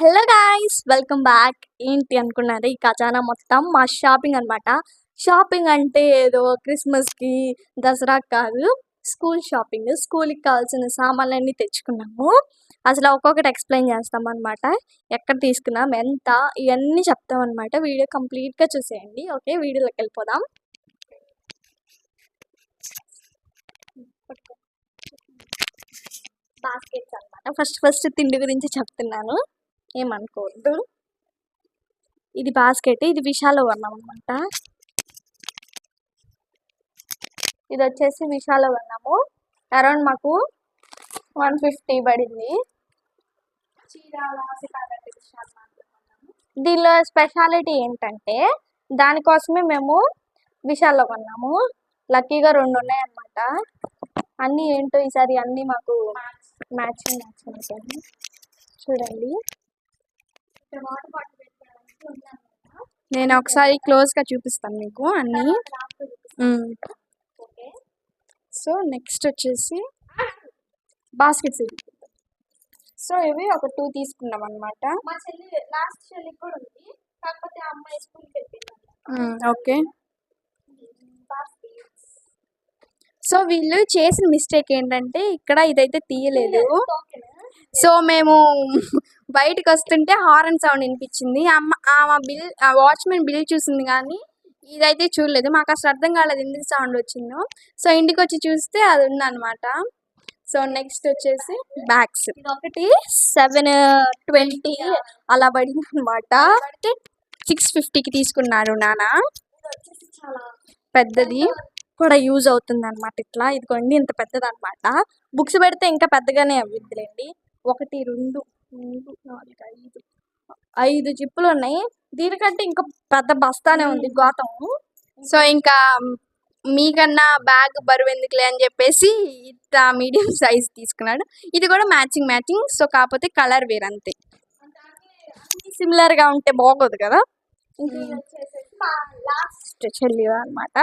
Hello guys welcome back ఏంటి అనుకున్నారు? ఈ ఖజానా మొత్తం మా షాపింగ్ అనమాట షాపింగ్ అంటే ఏదో క్రిస్మస్కి దసరాకి కాదు స్కూల్ షాపింగ్ స్కూల్కి కావాల్సిన సామాన్లన్నీ తెచ్చుకున్నాము. అసలు ఒక్కొక్కటి ఎక్స్ప్లెయిన్ చేస్తాం అనమాట ఎక్కడ తీసుకున్నాం ఎంత ఇవన్నీ చెప్తాం అనమాట వీడియో కంప్లీట్గా చూసేయండి. ఓకే వీడియోలోకి వెళ్ళిపోదాం. బాస్కెట్స్ అనమాట ఫస్ట్ ఫస్ట్ తిండి గురించి చెప్తున్నాను. ఏమనుకోవద్దు. ఇది బాస్కెట్ ఇది విశాల వర్ణం అనమాట ఇది వచ్చేసి విశాల వర్ణము. అరౌండ్ మాకు వన్ ఫిఫ్టీ పడింది. దీనిలో స్పెషాలిటీ ఏంటంటే దానికోసమే మేము విశాల్లో కొన్నాము లక్కీగా రెండు ఉన్నాయన్నమాట. అన్నీ ఏంటో ఈసారి అన్నీ మాకు మ్యాచింగ్ మ్యాచింగ్ ఉంటాయి చూడండి. నేను ఒకసారి క్లోజ్గా చూపిస్తాను మీకు అన్ని. సో నెక్స్ట్ వచ్చేసి బాస్కెట్స్ ఇవి సో ఇవి ఒక టూ తీసుకున్నాం అనమాట మా చెల్లి లాస్ట్ చెల్లి కూడా ఉంది. కాకపోతే ఆ అమ్మాయి స్కూల్కి వెళ్ళింది ఓకే. సో వీళ్ళు చేసిన మిస్టేక్ ఏంటంటే ఇక్కడ ఇదైతే తీయలేదు. సో మేము బయటకు వస్తుంటే హారన్ సౌండ్ వినిపించింది. అమ్మ ఆమె బిల్ ఆ వాచ్మెన్ బిల్ చూసింది కానీ ఇదైతే చూడలేదు. మాకు అసలు అర్థం కాలేదు ఎందుకు సౌండ్ వచ్చిందో. సో ఇంటికి వచ్చి చూస్తే అది ఉందన్నమాట. సో నెక్స్ట్ వచ్చేసి బ్యాగ్స్. ఒకటి సెవెన్ ట్వంటీ అలా పడింది అనమాట పడితే సిక్స్ ఫిఫ్టీకి తీసుకున్నారు నాన్న పెద్దది కూడా యూజ్ అవుతుంది అనమాట ఇట్లా. ఇదిగోండి ఇంత పెద్దది అనమాట బుక్స్ పెడితే ఇంకా పెద్దగానే అవ్విద్దిలేండి. ఒకటి రెండు మూడు నాలుగు ఐదు. ఐదు జిప్పులు ఉన్నాయి. దీనికంటే ఇంకా పెద్ద బస్తానే ఉంది గోతం సో ఇంకా మీకన్నా బ్యాగ్ బరువు ఎందుకులే అని చెప్పేసి ఇంత మీడియం సైజ్ తీసుకున్నాడు. ఇది కూడా మ్యాచింగ్ మ్యాచింగ్. సో కాకపోతే కలర్ వేరు అంతే. సిమిలర్గా ఉంటే బాగోదు కదా? లాస్ట్ చెల్లి అనమాట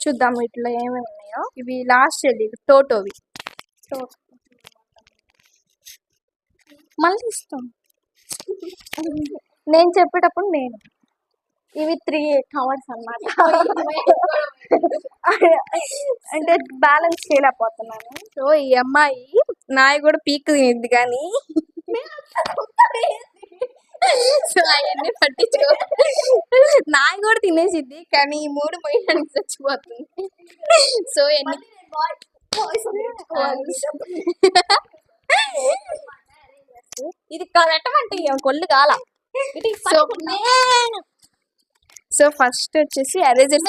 చూద్దాం వీటిలో ఏమేమి ఉన్నాయో. ఇవి లాస్ట్ వెళ్ళి టోటోవి సో మళ్ళీ ఇస్తాం. నేను చెప్పేటప్పుడు నేను. ఇవి త్రీ కవర్స్ అన్నమాట. అంటే బ్యాలెన్స్ చేయలేకపోతున్నాను. సో ఈ అమ్మాయి నాయి కూడా పీక్ తినిద్ది కానీ. సో అవన్నీ పట్టించుకో. నాయి కూడా తినేసిద్ది కానీ ఈ మూడు పోయడానికి చచ్చిపోతుంది. సో ఎన్ని ఇది కరెక్టమంటే కొల్లు కాల సో ఫస్ట్ వచ్చేసి అరేజర్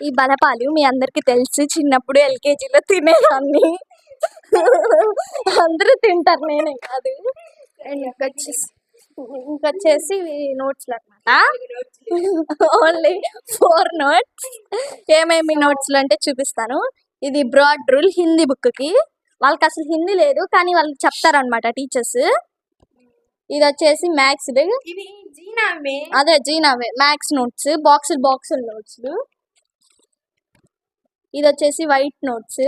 ఈ బలపాలు మీ అందరికి తెలుసు చిన్నప్పుడు ఎల్కేజీలో తినేదాన్ని. అందరూ తింటారు నేనే కాదు. అండ్ ఇంకొచ్చేసి ఇంకొచ్చేసి నోట్స్లు అనమాట ఓన్లీ ఫోర్ నోట్స్ ఏమేమి నోట్స్లు అంటే చూపిస్తాను. ఇది బ్రాడ్ రూల్ హిందీ బుక్కి వాళ్ళకి అసలు హిందీ లేదు కానీ వాళ్ళు చెప్తారనమాట టీచర్స్. ఇది వచ్చేసి మ్యాథ్స్ అదే జీనావే మ్యాథ్స్ నోట్స్ బాక్సులు బాక్సులు నోట్స్. ఇది వచ్చేసి వైట్ నోట్స్.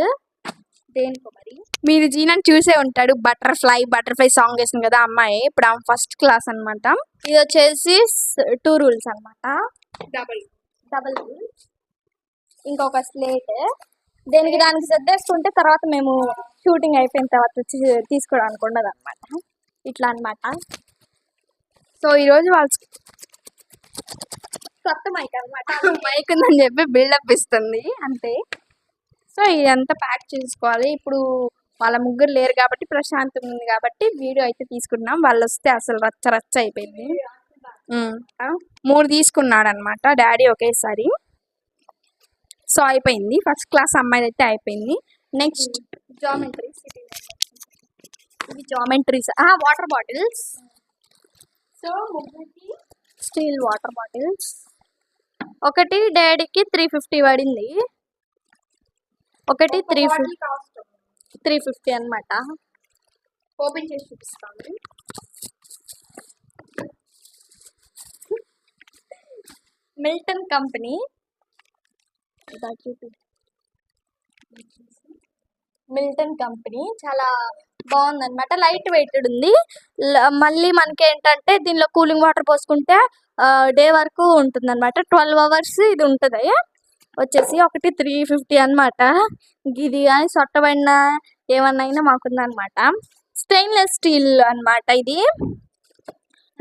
దేనికో మరి? మీరు జీనాని చూసే ఉంటాడు. బటర్ఫ్లై బటర్ఫ్లై సాంగ్ వేసింది కదా అమ్మాయి. ఇప్పుడు ఆమె ఫస్ట్ క్లాస్ అన్నమాట. ఇది వచ్చేసి టూ రూల్స్ అన్నమాట. డబల్. Double rules. ఇంకొక స్లేట్. దేనికి దానికి సర్దేసుకుంటే తర్వాత మేము షూటింగ్ అయిపోయిన తర్వాత వచ్చి తీసుకోవడానికి ఉండదు అనమాట ఇట్లా అన్నమాట. సో ఈరోజు వాళ్ళ కొత్త మైక్ అనమాట మైక్ ఉందని చెప్పి బిల్డప్ ఇస్తుంది అంతే. సో ఇదంతా ప్యాక్ చేసుకోవాలి. ఇప్పుడు వాళ్ళ ముగ్గురు లేరు కాబట్టి ప్రశాంతం ఉంది కాబట్టి వీడియో అయితే తీసుకున్నాం వాళ్ళు వస్తే అసలు రచ్చ రచ్చ అయిపోయింది. మూడు తీసుకున్నాడు అనమాట డాడీ ఒకేసారి. సో అయిపోయింది. ఫస్ట్ క్లాస్ అమ్మాయి అయితే అయిపోయింది. నెక్స్ట్ జామెంట్రీస్ ఇవి జామెంట్రీస్ వాటర్ బాటిల్స్ సో ముగ్గురికి స్టీల్ వాటర్ బాటిల్స్ ఒకటి డాడీకి త్రీ ఫిఫ్టీ పడింది. ఒకటి త్రీ ఫిఫ్టీ త్రీ ఫిఫ్టీ అనమాట ఓపెన్ చేసి చూపిస్తాను. మిల్టన్ కంపెనీ మిల్టన్ కంపెనీ చాలా బాగుందన్నమాట లైట్ వెయిటెడ్ ఉంది. మళ్ళీ మనకి ఏంటంటే దీనిలో కూలింగ్ వాటర్ పోసుకుంటే డే వరకు ఉంటుంది అనమాట ట్వెల్వ్ అవర్స్ ఇది ఉంటుంది. వచ్చేసి ఒకటి త్రీ ఫిఫ్టీ అనమాట ఇది కానీ సొట్టబడిన ఏమన్నా అయినా మాకుందన్నమాట. స్టెయిన్లెస్ స్టీల్ అన్నమాట ఇది.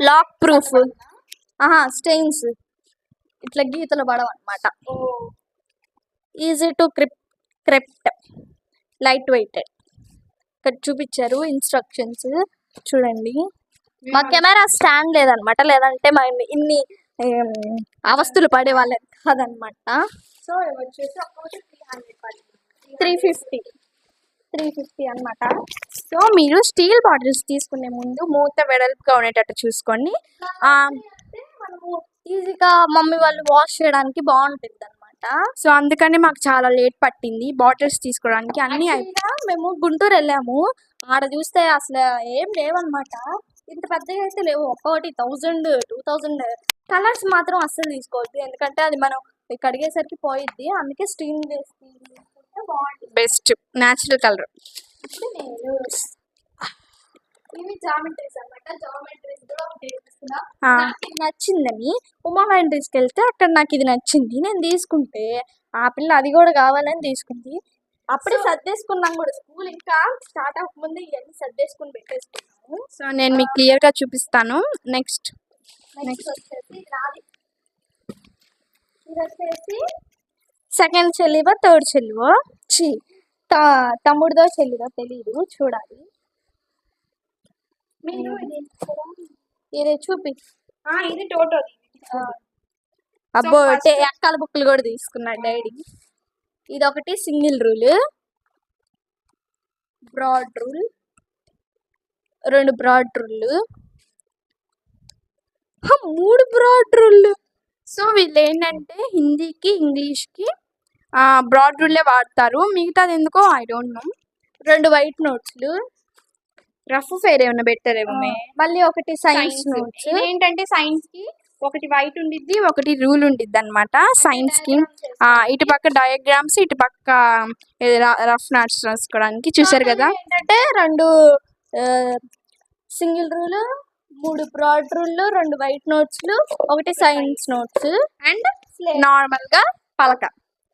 Lock proof. ఆహా స్టెయిన్స్. ఇట్లా గీతలు పడవు అనమాట easy to grip grip light weighted. ఇక్కడ చూపించారు ఇన్స్ట్రక్షన్స్. చూడండి. మా కెమెరా స్టాండ్ లేదనమాట. లేదంటే మా ఇన్ని అవస్థలు పడే వాళ్ళకి కాదనమాట. సో వచ్చేసి ఒక్కొక్కటి three hundred three fifty. Three fifty అనమాట. సో మీరు స్టీల్ బాటిల్స్ తీసుకునే ముందు మూత వెడల్పుగా ఉండేటట్టు చూసుకోండి. ఈజీగా మమ్మీ వాళ్ళు వాష్ చేయడానికి బాగుంటుంది అనమాట సో అందుకని మాకు చాలా లేట్ పట్టింది బాటిల్స్ తీసుకోవడానికి. అన్ని మేము గుంటూరు వెళ్ళాము. ఆడ చూస్తే అసలు ఏం లేవన్నమాట. ఇంత పెద్దగా అయితే లేవు. ఒక్కొక్కటి థౌజండ్ టూ థౌజండ్ కలర్స్ మాత్రం అస్సలు తీసుకోవద్దు. ఎందుకంటే అది మనం కడిగేసరికి పోయిద్ది. అందుకే స్టీమ్ చేసి తీసుకుంటే బాగుంటుంది. బెస్ట్. Natural colour. ఇవి జామెట్రీస్ అనమాట జామెట్రీస్ కూడా ఒకటి తీసుకున్నా ఆ. నాకు ఇది నచ్చిందని ఉమా వెంట్రీస్కి వెళ్తే అక్కడ నాకు ఇది నచ్చింది. నేను తీసుకుంటే ఆ పిల్ల అది కూడా కావాలని తీసుకుంది. అప్పుడే సర్దేసుకున్నాం కూడా. స్కూల్ ఇంకా స్టార్ట్ అవ్వకముందే ఇవన్నీ సర్దేసుకుని పెట్టేసుకున్నాము. సో నేను మీకు క్లియర్గా చూపిస్తాను. నెక్స్ట్. నెక్స్ట్ వచ్చేసి ఇది నాది ఇది వచ్చేసి సెకండ్ చెల్లివో థర్డ్ చెల్లివో? చి త- తమ్ముడిదో చెల్లిదో తెలియదు చూడాలి. మీరు ఇది చూపి. ఇది టోటల్. అబ్బో అక్కల బుక్కులు కూడా తీసుకున్నాడు డాడీ. ఇది ఒకటి సింగిల్ రూల్ బ్రాడ్ రూల్ రెండు బ్రాడ్ రూల్. మూడు బ్రాడ్ రూల్. సో వీళ్ళు ఏంటంటే హిందీకి ఇంగ్లీష్కి బ్రాడ్ రూలే వాడతారు. మిగతాది ఎందుకో ఐ డోంట్ నో. రెండు వైట్ నోట్స్లు రఫ్ ఫేర్ ఏమైనా పెట్టారేమో మే. మళ్ళీ ఒకటి సైన్స్ నోట్స్ ఏంటంటే సైన్స్కి ఒకటి వైట్ ఉండిద్ది ఒకటి రూల్ ఉండిద్ది అనమాట సైన్స్కి ఇటు పక్క డయాగ్రామ్స్ ఇటు పక్క రఫ్ నోట్స్ రాసుకోవడానికి చూసారు కదా. ఏంటంటే రెండు సింగిల్ రూల్ మూడు బ్రాడ్ రూల్ రెండు వైట్ నోట్స్లు ఒకటి సైన్స్ నోట్స్ అండ్ నార్మల్గా పలక.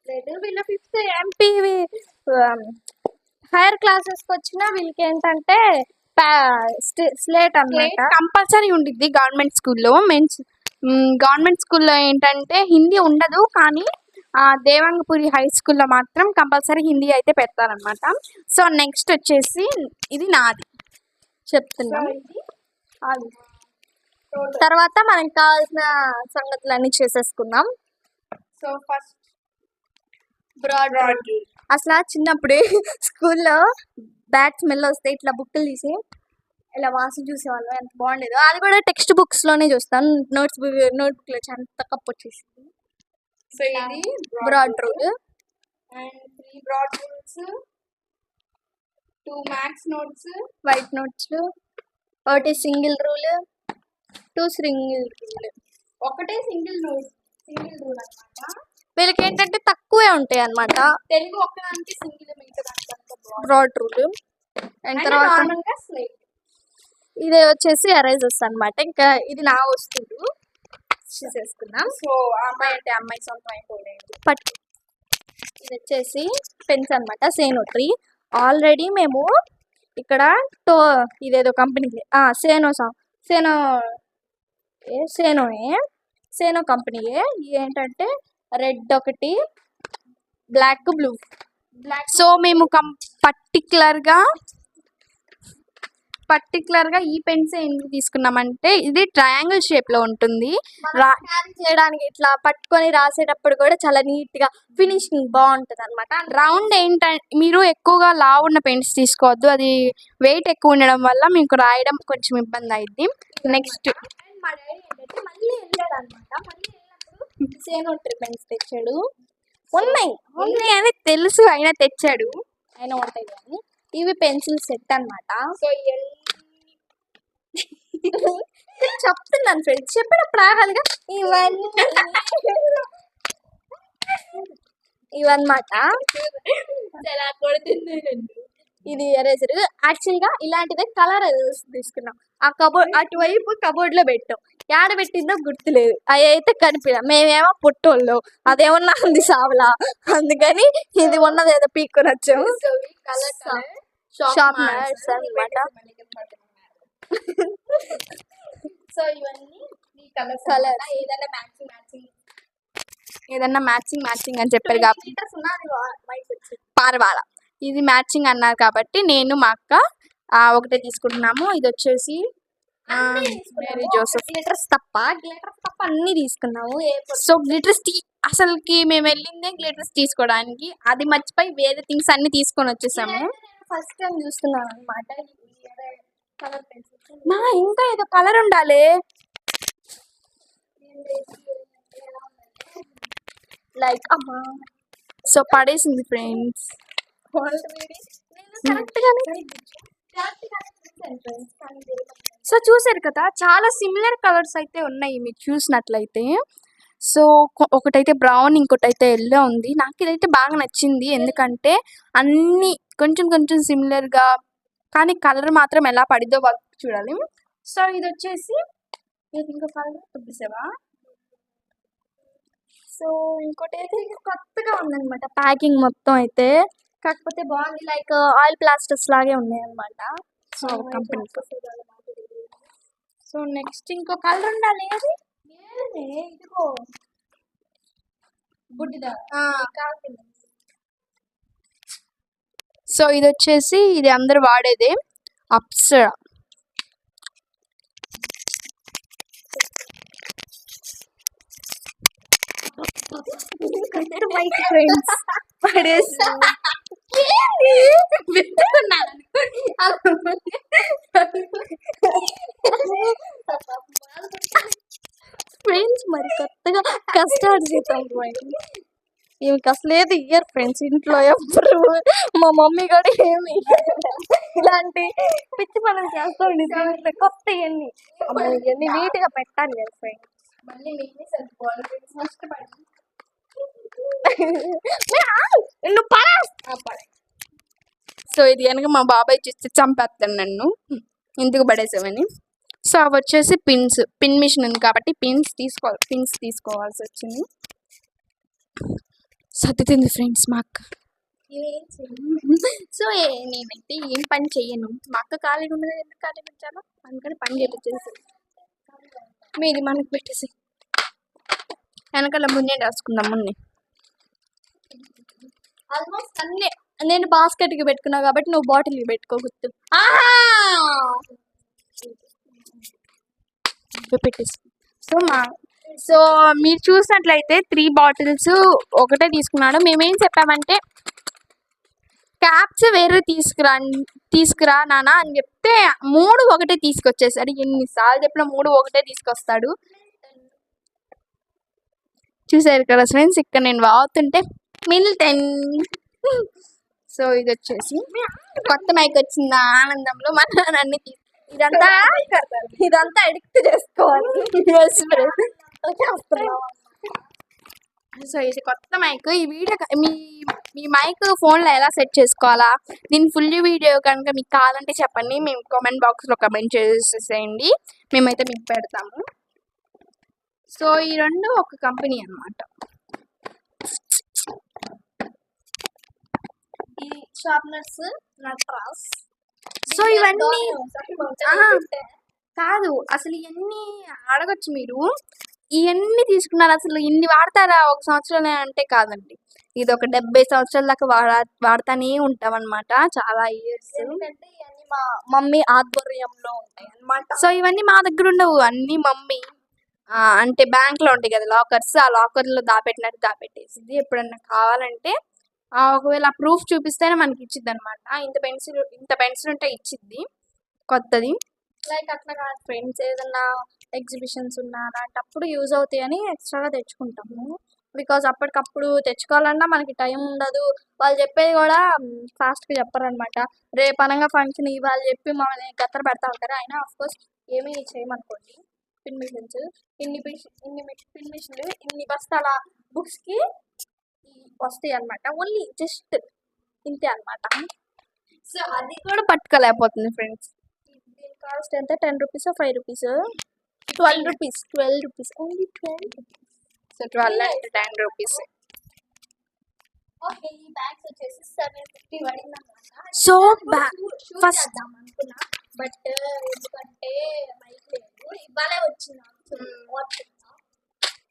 లేదు వీళ్ళ ఫిఫ్త్ ఎంపీ హైయర్ క్లాసెస్కి వచ్చిన వీళ్ళకి ఏంటంటే స్లేట్ అన్నమాట. కంపల్సరీ ఉండిద్ది గవర్నమెంట్ స్కూల్లో. మెన్స్ గవర్నమెంట్ స్కూల్లో ఏంటంటే హిందీ ఉండదు కానీ దేవంగపురి హై స్కూల్లో మాత్రం కంపల్సరీ హిందీ అయితే పెడతారనమాట సో నెక్స్ట్ వచ్చేసి ఇది నాది. చెప్తున్నాం. తర్వాత మనకి కావాల్సిన సంగతులన్నీ చేసేసుకుందాం. సో ఫస్ట్ బ్రాడ్ అసలు చిన్నప్పుడు స్కూల్లో బ్యాట్ స్మెల్ వస్తే ఇట్లా బుక్కులు తీసి ఇలా వాసి చూసేవాళ్ళం. ఎంత బాగుండేదో. అది కూడా టెక్స్ట్ బుక్స్లోనే చూస్తాను. నోట్స్ నోట్ బుక్లో అంత కప్ వచ్చేసింది. సో ఇది broad rule and three broad rules two maths notes white notes ఒకటి single rule. Two single rule ఒకటే సింగిల్ నోట్ సింగిల్ రూల్ అన్నమాట. వీళ్ళకి ఏంటంటే తక్కువే ఉంటాయి అన్నమాట తెలుగు ఒక్కదానికి సింగిల్ మిగతా బ్రాడ్ రూల్ అండ్ తర్వాత ఇది వచ్చేసి ఎరైజర్స్ అన్నమాట. ఇంకా ఇది నా వస్తువులు చేసేసుకుందాం సో అమ్మాయి అంటే అమ్మాయి సొంతం అయిపోలేదు పట్ ఇది వచ్చేసి పెన్స్ అనమాట సేనోట్రీ. ఆల్రెడీ మేము ఇక్కడ టో ఇదేదో కంపెనీ సేనో సా- సేనో ఏ సేనోయే? సేనో కంపెనీయే. ఏంటంటే రెడ్ ఒకటి బ్లాక్ బ్లూ. బ్లాక్ సో మేము కం పర్టికులర్ పర్టికులర్గా ఈ పెన్స్ ఎందుకు తీసుకున్నామంటే ఇది ట్రయాంగిల్ షేప్లో ఉంటుంది. క్యారీ చేయడానికి ఇట్లా పట్టుకొని రాసేటప్పుడు కూడా చాలా నీట్గా ఫినిషింగ్ బాగుంటది అనమాట రౌండ్ ఏంటంటే మీరు ఎక్కువగా లావు ఉన్న పెన్స్ తీసుకోవద్దు. అది వెయిట్ ఎక్కువ ఉండడం వల్ల మీకు రాయడం కొంచెం ఇబ్బంది అయింది నెక్స్ట్ మా డాడీ ఏంటంటే మళ్ళీ వెళ్ళాడు అనమాట మళ్ళీ వెళ్ళినప్పుడు సేనోట్రీ పెన్స్ తెచ్చాడు. ఉన్నాయి. ఉంది అని తెలుసు అయినా తెచ్చాడు. అయినా ఉంటాయి కానీ. ఇవి పెన్సిల్ సెట్ అన్నమాట. సో చెప్తున్నాను ఫ్రెండ్స్ చెప్పినప్పుడు ఆగాలిగా ఇవన్నీ ఇవన్నమాట. ఇది ఎరేజర్. యాక్చువల్గా ఇలాంటిదే కలర్ తీసుకున్నాం. ఆ కబోర్డ్ అటువైపు కబోర్డ్లో పెట్టాం. యాడ పెట్టిందో గుర్తులేదు. అవి అయితే కనిపించ మేమేమో పుట్టోళ్ళు. అదేమన్నా ఉంది సావలా. అందుకని ఇది ఉన్నది ఏదో పీక్కొని వచ్చాము అన్నమాట. సో ఇవన్నీ ఈ కలర్స్. ఏదైనా మ్యాచింగ్ మ్యాచింగ్ ఏదన్నా మ్యాచింగ్ మ్యాచింగ్ అని చెప్పారు కాబట్టి పారవాల. ఇది మ్యాచింగ్ అన్నారు కాబట్టి నేను మా అక్క ఒకటే తీసుకుంటున్నాము. ఇది వచ్చేసి మేరీ జోసెఫ్ గ్లిటర్స్ తప్ప గ్లిటర్స్ తప్ప అన్ని తీసుకున్నాము. సో గ్లిటర్స్ తీ అసలుకి మేము వెళ్ళిందే గ్లిటర్స్ తీసుకోవడానికి. అది మర్చిపోయి వేరే థింగ్స్ అన్ని తీసుకొని వచ్చేసాము. ఫస్ట్ టైం చూస్తున్నాను అనమాట కలర్ పెన్సిల్స్ మా ఇంకా ఏదో కలర్ ఉండాలి. లైక్ అమ్మా. సో పడేసింది ఫ్రెండ్స్ కరెక్ట్ గానే సో చూసారు కదా చాలా సిమిలర్ కలర్స్ అయితే ఉన్నాయి మీరు చూసినట్లయితే. సో ఒకటైతే బ్రౌన్ ఇంకోటైతే ఎల్లో ఉంది. నాకు ఇదైతే బాగా నచ్చింది. ఎందుకంటే అన్ని కొంచెం కొంచెం సిమిలర్గా కానీ కలర్ మాత్రం ఎలా పడిద్దో వాళ్ళు చూడాలి. సో ఇది వచ్చేసి ఇది ఇంకో కలర్ చూపిసావా సో ఇంకోటి అయితే ఇంకా కొత్తగా ఉందన్నమాట. ప్యాకింగ్ మొత్తం అయితే. కాకపోతే బాగుంది. లైక్ ఆయిల్ ప్లాస్టర్స్ లాగే ఉన్నాయి అనమాట సో కంపెనీ. సో నెక్స్ట్ ఇంకో కలర్ ఉండాలి అది ఇదిగో. బుడ్డిదా సో ఇది వచ్చేసి ఇది అందరు వాడేదే అప్సరా. పడేసి. ఫ్రెండ్స్ మరి కొత్తగా కస్టర్డ్ జీతం ఈమెకి అసలు ఏది ఇయ్యరు ఫ్రెండ్స్ ఇంట్లో ఎవ్వరు మా మమ్మీ కూడా ఏమి. ఇలాంటి పిచ్చి పనులు చేస్తూ కొత్త ఇవన్నీ ఇవన్నీ నీట్గా పెట్టాలి కదా ఫ్రెండ్స్ మళ్ళీ నువ్వు పడా. సో ఇది కనుక మా బాబాయ్ చూస్తే చంపేస్తాడు నన్ను. ఎందుకు పడేసామని. సో అవి వచ్చేసి పిన్స్ పిన్ మిషన్ ఉంది కాబట్టి పిన్స్ తీసుకోవాలి పిన్స్ తీసుకోవాల్సి వచ్చింది. సర్దుతుంది ఫ్రెండ్స్ మా అక్క. సో నేనైతే ఏం పని చెయ్యను. మా అక్క ఖాళీగా ఉండదు ఎందుకు ఖాళీగా ఉంచాను అందుకని పని చేపించేసి మీది మనకు పెట్టేసి. వెనకాల ముందే రాసుకుందాం ముందే ఆల్మోస్ట్ అన్ని. నేను బాస్కెట్కి పెట్టుకున్నా కాబట్టి నువ్వు బాటిల్కి పెట్టుకో గుర్తు. పెట్టేసి సో మా సో మీరు చూసినట్లయితే త్రీ బాటిల్స్ ఒకటే తీసుకున్నాడు. మేమేం చెప్పామంటే క్యాప్స్ వేరే తీసుకురా తీసుకురా నాన్న అని చెప్తే మూడు ఒకటే తీసుకొచ్చేసాడు. ఎన్నిసార్లు చెప్పిన మూడు ఒకటే తీసుకొస్తాడు. చూసారు కదా ఫ్రెండ్స్ ఇక్కడ నేను వాగుతుంటే మిల్టన్. సో ఇది వచ్చేసి కొత్త మైక్ వచ్చింది ఆనందంలో మన అన్ని తీ- ఇదంతా ఇదంతా ఎడిక్ట్ చేసుకోవాలి. సో ఇది కొత్త మైక్ ఈ వీడియో మీ మీ మైక్ ఫోన్లో ఎలా సెట్ చేసుకోవాలా? దీని ఫుల్ వీడియో కనుక మీకు కావాలంటే చెప్పండి. మేము కామెంట్ బాక్స్లో కమెంట్ చేసేసేయండి మేమైతే మీకు పెడతాము. సో ఈ రెండు ఒక కంపెనీ అన్నమాట. ఈ షార్ప్నర్స్ నట్రాస్ సో ఇవన్నీ. కాదు అసలు ఇవన్నీ అడగచ్చు మీరు. ఇవన్నీ తీసుకున్నారు. అసలు ఇన్ని వాడతారా ఒక సంవత్సరం అంటే కాదండి. ఇది ఒక డెబ్బై సంవత్సరాల దాకా వాడ వాడుతానే ఉంటాం అనమాట చాలా ఇయర్స్. మా మమ్మీ ఆధ్వర్యంలో ఉంటాయి అన్నమాట సో ఇవన్నీ మా దగ్గర ఉండవు. అన్ని మమ్మీ అంటే బ్యాంక్లో ఉంటాయి కదా లాకర్స్. ఆ లాకర్లో దాపెట్టినట్టు దాపెట్టేసింది. ఎప్పుడన్నా కావాలంటే ఒకవేళ ప్రూఫ్ చూపిస్తేనే మనకి ఇచ్చిద్ది అనమాట ఇంత పెన్సిల్ ఇంత పెన్సిల్ ఉంటే ఇచ్చిద్ది. కొత్తది. లైక్ అట్లా కాదు ఫ్రెండ్స్ ఏదన్నా ఎగ్జిబిషన్స్ ఉన్నా అలాంటప్పుడు యూజ్ అవుతాయని ఎక్స్ట్రాగా తెచ్చుకుంటాము. బికాజ్ అప్పటికప్పుడు తెచ్చుకోవాలన్నా మనకి టైం ఉండదు. వాళ్ళు చెప్పేది కూడా ఫాస్ట్గా చెప్పరనమాట రేపు అనగా ఫంక్షన్ ఇవాళ చెప్పి మమ్మల్ని గత్తర పెడతా ఉంటారు అయినా కోర్స్ ఏమీ చేయమనుకోండి. పిన్ మిషన్స్ ఇన్ని పిన్ ఇన్ని పిన్ మిషన్లు ఇన్ని బస్తాల బుక్స్కి వస్తాయి అనమాట ఓన్లీ జస్ట్ ఇంతే అనమాట సో అది కూడా పట్టుకోలేకపోతుంది ఫ్రెండ్స్ దీని కాస్ట్ ఎంత? Ten rupees five rupees twelve rupees twelve rupees only twelve so twelve అంటే టెన్ రూపీస్ ఓకే ఈ బ్యాగ్స్ వచ్చేసి సెవెన్ ఫిఫ్టీ పడింది అనమాట సో బ్యా ఫస్ట్ అనుకున్నా. బట్ ఎందుకంటే మైక్ లేదు. ఇవ్వాలే వచ్చింది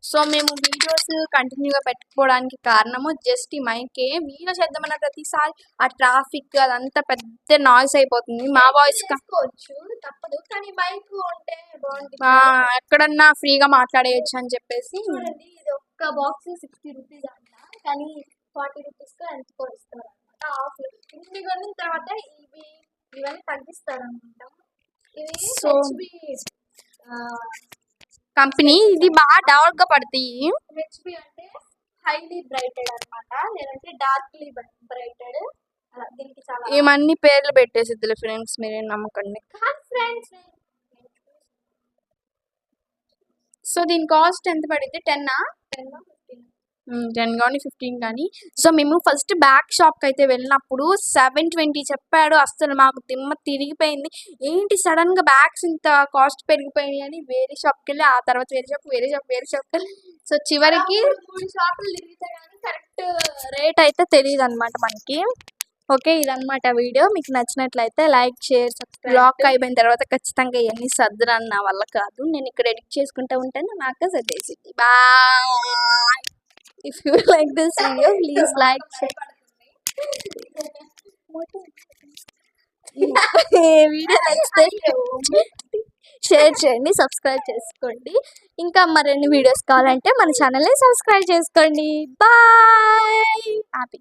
సో మేము వీడియోస్ కంటిన్యూగా పెట్టుకోవడానికి కారణము జస్ట్ ఈ మైకే వీడియో చేద్దామన్న ప్రతిసారి ఆ ట్రాఫిక్ అదంతా పెద్ద నాయిస్ అయిపోతుంది. మా వాయిస్ తప్పదు. కానీ మైక్ ఉంటే బాగుంటుంది. ఎక్కడన్నా ఫ్రీగా మాట్లాడేయచ్చు అని చెప్పేసి. ఇది ఒక్క బాక్స్ సిక్స్టీ రూపీస్ అంట. కానీ ఫార్టీ రూపీస్ ఎంచుకో ఇస్తారు అనమాట ఆఫ్ ఇన్ని కొన్న తర్వాత ఇవి ఇవన్నీ తగ్గిస్తారు అనమాట ఇవి So- హెచ్బి కంపెనీ ఇది బాగా డెవలప్గా పడతాయి అంటే హైలీ బ్రైటెడ్ లేదంటే డార్క్లీ బ్రైటెడ్ అలా దీనికి చాలా ఇవన్నీ పేర్లు పెట్టేసిద్దులే ఫ్రెండ్స్ మీరేం నమ్మకండి. ఫ్రెండ్స్ సో దీని కాస్ట్ ఎంత పడింది? టెన్నా టెన్ ఫిఫ్టీన్ టెన్ కానీ ఫిఫ్టీన్ కానీ. సో మేము ఫస్ట్ బ్యాగ్ షాప్కి అయితే వెళ్ళినప్పుడు సెవెన్ ట్వంటీ చెప్పాడు. అసలు మాకు దిమ్మ తిరిగిపోయింది. ఏంటి సడన్గా బ్యాగ్స్ ఇంత కాస్ట్ పెరిగిపోయినాయి అని వేరే షాప్కి వెళ్ళి ఆ తర్వాత వేరే షాప్ వేరే షాప్ వేరే షాప్కి వెళ్ళి. సో చివరికి మూడు షాపులు తిరిగితే కానీ కరెక్ట్ రేట్ అయితే తెలియదు అనమాట మనకి. ఓకే ఇదన్నమాట వీడియో. మీకు నచ్చినట్లయితే లైక్ షేర్ సబ్స్క్రైబ్. బ్లాక్ అయిపోయిన తర్వాత ఖచ్చితంగా ఇవన్నీ సర్దురాని నా వల్ల కాదు. నేను ఇక్కడ ఎడిట్ చేసుకుంటూ ఉంటాను. నాకు సర్దేసింది. Bye if you like this video, please like video నచ్చితే షేర్ చేయండి సబ్స్క్రైబ్ చేసుకోండి. ఇంకా మరిన్ని వీడియోస్ కావాలంటే మన ఛానల్ని సబ్స్క్రైబ్ చేసుకోండి. Bye happy